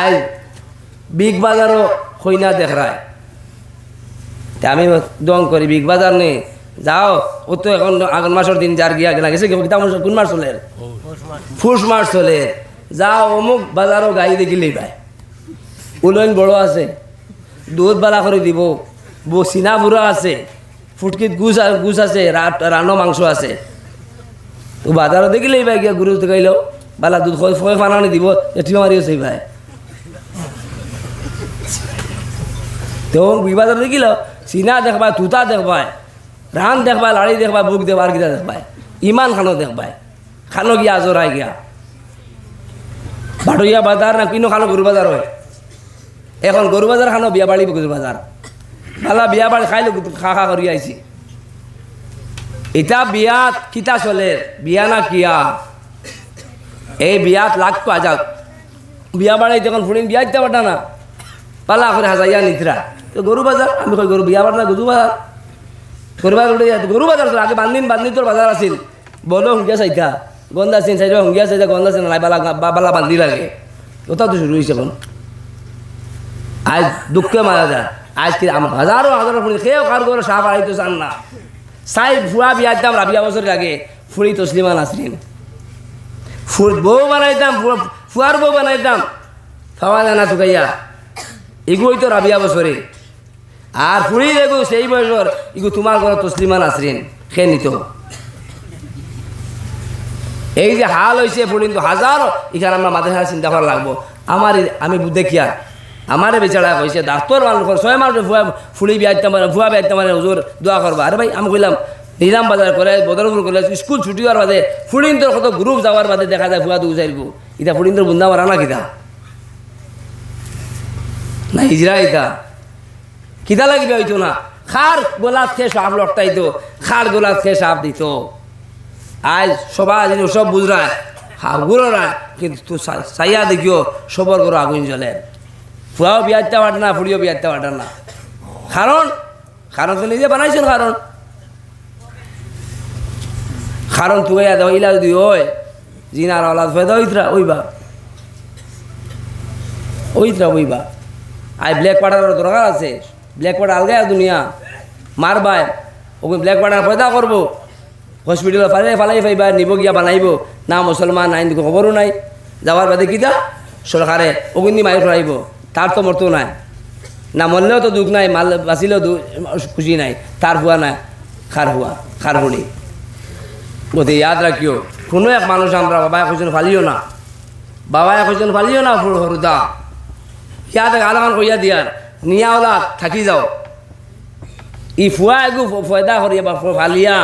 আজ বিগ বাজারও হইনা দেখরায় তা আমি দং করি, বিগ বাজার নেই। যাও, ও তো এখন আগুন মাসের দিন যার গিয়া গেলা, গেছে কোন মাস চলে? ফুস মাস চলে। যাও, অমুক বাজারও গাই দেখিলেই পায় উলন বড় আছে। দুধ বালা করে দিব। চিনা বুড়া আছে। ফুটকিত গুছ গুছ আছে রানো মাংস আছে। তো বাজারও দেখিলেই ভাই গিয়া গুরু গাইলেও বালা দুধ খয় ফয় ফানানি দিব এটিও মারি আছে ভাই। তো বিবাদর দেখিল চিনা দেখবাই, তুতা দেখবাই রান দেখবাই লাড়ি দেখবাই, বুক দেবার গিয়া দেখবাই, ইমান খানো দেখবাই। খানো গিয়া আজরাই গিয়া ভাটইয়া বাজার না কিনো খানো গরু বাজার হয়? এখন গরু বাজার খানো বিয়া বাড়ি গরু বাজার ভালা বিয়া বাড়ি খাইলো খা খা করি আইছি এটা বিয়াত কিতা চলে? বিয়া না কিয়া? এই বিয়াত লাগতো আজাদ বিয়া বাড়াই তখন ফুড়িন বিয়া দিতে পারতা না। পালা করে হাজাইয়া নিতরা তো গরু বাজার আমি কই গরু বিয়া বাড়া গরু বাজার গরু বাজার উঠে গরু বাজার আগে বান্দিন বান্দিন তোর বাজার আছিল। বলো হুঙ্গিয়া চাইতা গন্ধা চিন চাইটা হুঙ্গিয়া চাইতা গন্ধা নাই বালা বালা বান্ধি লাগে। ওটাও তো শুরু হয়েছে এখন আজ দুঃখে মারা যায়। আজ কি হাজারো হাজারো ফুড়ি খেয়েও কার করে সাপ আড়াইতো চান না। সাই ফুয়া বিয়া দিতাম রাবিয়া বছরের আগে ফুড়ি তসলিমা নাসরিন বউ বানাইতাম ফুয়া- ফুয়ার বউ বানাইতাম খাওয়া দানা শুকাইয়া। এগুলোই তো রাবিয়া বছরে। আর ফুড়ি দেখো, সেই বছর ইগু তোমার ঘর তসলিমা নাসরিন, সে নিত। এই যে হাল হয়েছে ফুড়িন তো হাজারো, এখানে আমরা মাথায় চিন্তা করা লাগবো। আমার আমি দেখিয়া আমারে বেচারা কইছে, ডাক্তার মানুষ ছয় মাস ভুয়া ফুলি বিয়াইতে ভুয়া বিয়াইতে মানে হুজুর, দোয়া করবা। আরে ভাই, আমি কইলাম নিলাম বাজার করে বদরপুর করে স্কুল ছুটি হওয়ার বাদে ফুলিন তোর কত গ্রুপ যাওয়ার বাদে দেখা যায় ভুয়া দু যাইব ইটা ফুলিন তোর বুন্দা মারা না কিতা? না হিজরা ইতা। কিতা লাগবে হইতো না? খার গোলাপ খেয়ে সাপ লটটাইতো খার গোলাপ খেয়ে সাপ দিত। আজ সবাই যেন সব বুঝরায় হাগুরো না কিন্তু তুই সাইয়া দেখিও সবর করে আগুন জ্বলে। ফুয়াও বিয়াতে পারে না ফুড়িও বিয়াতে পারে না কারণ কারণ তো নিজে বানাইছেন কারণ কারণ তুই দেওয়া ইলা যদি ওই। জিনার আলাদ ফেদা, ওইতরা, ওইবা। ওইতরা, ওইবা। আই ব্ল্যাক পাউডারের দরকার আছে। ব্ল্যাক পাউডার আলগায় দুনিয়া। মারবাই। ওকে ব্ল্যাক পাউডার পয়দা করব। হসপিটালে ফালে ফালাই ফাইবা, নিব গিয়া বানাইব। না মুসলমান আইন খবরও নাই। যাওয়ার বাদে কিতা? সরকারে অগ্নি মারি ফেলাইব। তার তো মরতো নাই। না মরলেও তো দুঃখ নাই, মাল বাঁচিলেও খুশি নাই। তার হুয়া নাই। খার হুয়া, খার হুড়ি গতি, ইয়াদ রাখিও কোনো এক মানুষ আমরা বাবা একজন ফালিও না। বাবা একজন ফালিও না হরুদা ইয়াদ আলামান কইয়া দিয়ার নিয়া ওলা, থাকি যাও। ই ফুয়া এগু ফয়দা করিয়া বা ফালিয়া।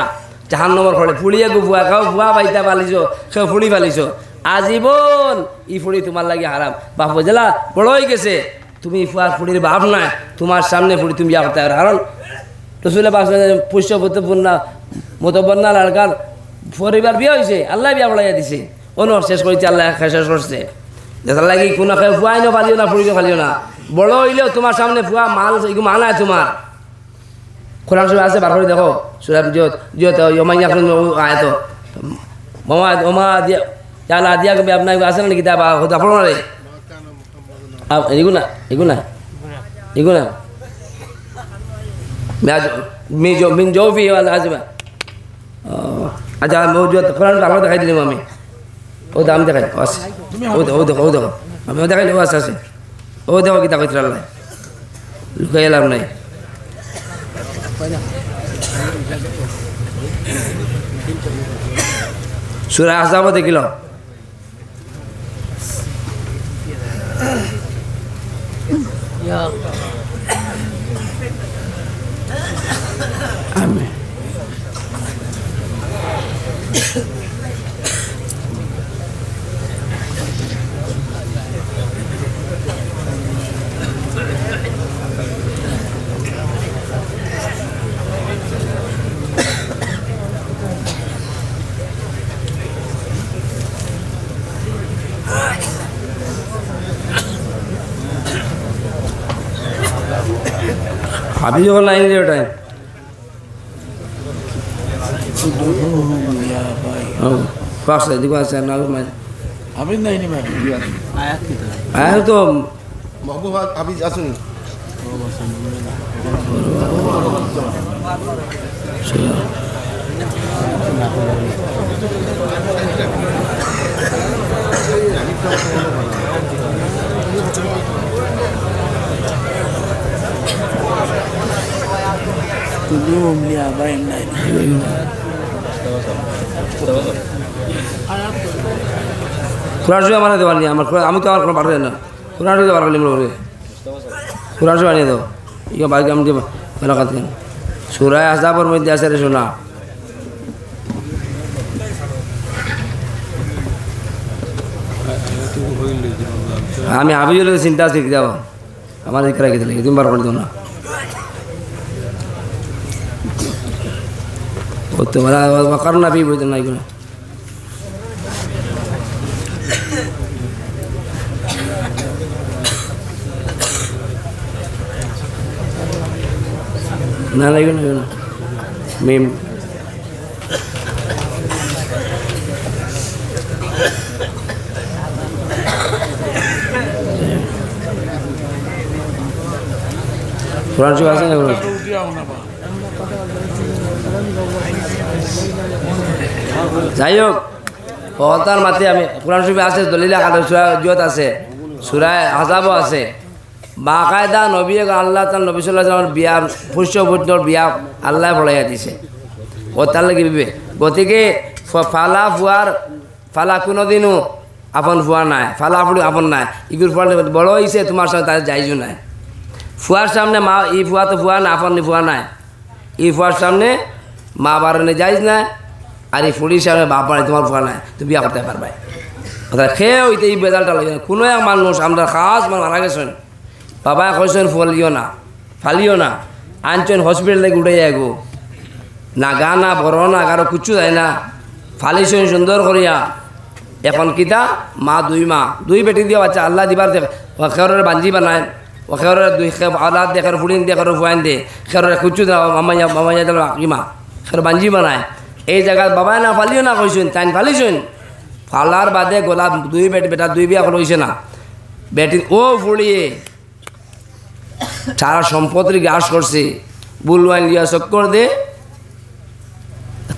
জাহান নম্বর ফলে ফুড়িয়ে গু ফুয়া খাও ফুয়া বাইতা ফালিছ সে ফুড়ি ফালিছ। আজীবন ই ফুড়ি তোমার লাগে হারাম বাপ বুঝলা বড় হয়ে গেছে। তুমি ফুয়ার ফুড়ির বাপ নাই তোমার সামনে ফুড়ি তুমি ইয়া করতে পারো কারণ রসুলে বাস পুষ্য মতবন্যা মতবন্যা লড়কার পরিবার বিয়ে হয়েছে আল্লাহ বিয়া পড়াইয়া দিছে। অনু শেষ করেছে আল্লাহ শেষ করছে। যেটার লাগি কোনো ফুয়াই না ফালিও না ফুড়িও ফালিও না। বড় হইলেও তোমার সামনে ফুয়া মাল এগুলো মানায় তোমার। কোরআন শরীফ আছে, বার করে দেখো। সুরাব জিয়ত জিয়ত ইয়মা ইয়াখরুন আয়াত। মামা ওমা দিয়া ইয়ালা দিয়া কবে আপনার আছে না কিতাব? হতে পড়ো না রে এগুনা এগুনা এগুনা মিন জো, মিন জোফি আজমা আচ্ছা জিয়ত কোরআন করে দেখাই দিলাম আমি। ও দাম দেখাই আছে ও দেখো ও দেখো ও দেখো। আমি ও দেখাই ও আছে আছে ও দেখো কিতা কইতে আল্লাহ লুকাই এলাম নাই। সুরা আসাবো দেখিল। আমি হাবি যখন লাইন রে ওটাই পাঁচটা দিকে আছে না হাফিজ নাই নি ভাই হ্যাঁ তো মহবুব হাফিজ আসুন কুলুম লিয়া ভাই নাই কোরআন শরীফ বানাতে পারিনি আমার কোরআন- আমি তো আমার কোনো পারবে না। কোরআন শরীফ বার করলি মোরে কোরআন শরীফ বানিয়ে দাও। ইয়ে বাকি আমি মেলা কাজ কেন সুরায় আসাবর মধ্যে আছে রে শোনা আমি হাবিজুল চিন্তা আছে দেব আমার দিকে রেখে দিলে তুমি বার করে দাও না। وقرنا في بيوتنا يقول لا لا يقول ميم قرآن شو عايزين يقولوا যাই হোক হতার মাতে আমি কোরআন শরীফ আছে, দলিলা জুয়ত আছে, সুরায় আজাবও আছে। বাকায়দা নবী আল্লাহ তার নবী সাল্লাহ বিয়া পুষ্য পুত্র বিয়া আল্লাহ পড়াইয়া দিছে। ও তার লাগি বিবে। গতিকে ফালা ফুয়ার, ফালা কোনোদিনও আপন ফুয়া নাই, ফালা ফুড়ি আপন নাই। ইগুর ফুয়ার বড় হয়েছে তোমার সঙ্গে তাদের যাইজু নাই। ফুয়ার সামনে মা, ই ফুয়া তো ফুয়া না, আপন ফুয়া নাই। ই ফুয়ার সামনে মা বারণে যাইজ না আর এই ফুড়ির সামনে বাপ তোমার ফুয়া নাই, তুমি বিয়া করতে পারবে অর্থাৎ খেয়ে হইতে এই বেজালটা লাগে। কোনো এক মানুষ, আমরা খাস মানুষ, মারা গেছেন। বাবা কইছেন ফলিও না, ফালিও না, আনছেন হসপিটালে উঠে যায় গো। না গা, না বড়, না কারও কিচ্ছু যায় না। ফালিছেন সুন্দর করিয়া। এখন কিতা? মা, দুই মা, দুই বেটি দিয়ে বাচ্চা, আল্লাহ দিবার দেখ খেরের বাঞ্জি বানায় ও দুই আল্লাহ দিয়ে খের ফুড়িন দিয়ে খের ফুয়াইন দিয়ে খেরের কুচু দেওয়া, মামাইয়া মামাইয়া দিল ইমা খের বাঞ্জি বানায়। এই জায়গায় বাবা না ফালিও না কইছেন তাই ফালিছেন ফালার বাদে গোলাপ দুই বেট বেটা দুই বিয়া হইছে না। বেটি ও ফুড়িয়ে সারা সম্পত্তি গ্রাস করছে বুলওয়াইন লিয়া চক্কর দে।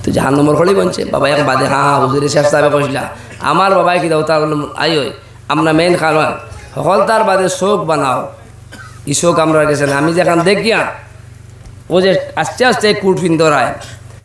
তো জাহান নম্বর হলেই বলছে বাবা এক বাদে, হা হুজুরে শেষ সাহেবে কইছিলা আমার বাবাই কি দাও তার আই ওই আমরা মেইন কারণ সকল তার বাদে শোক বানাও। ই শোক আমরা গেছে না। আমি যেখান দেখিয়া, ও যে আস্তে আস্তে কুট ধরায়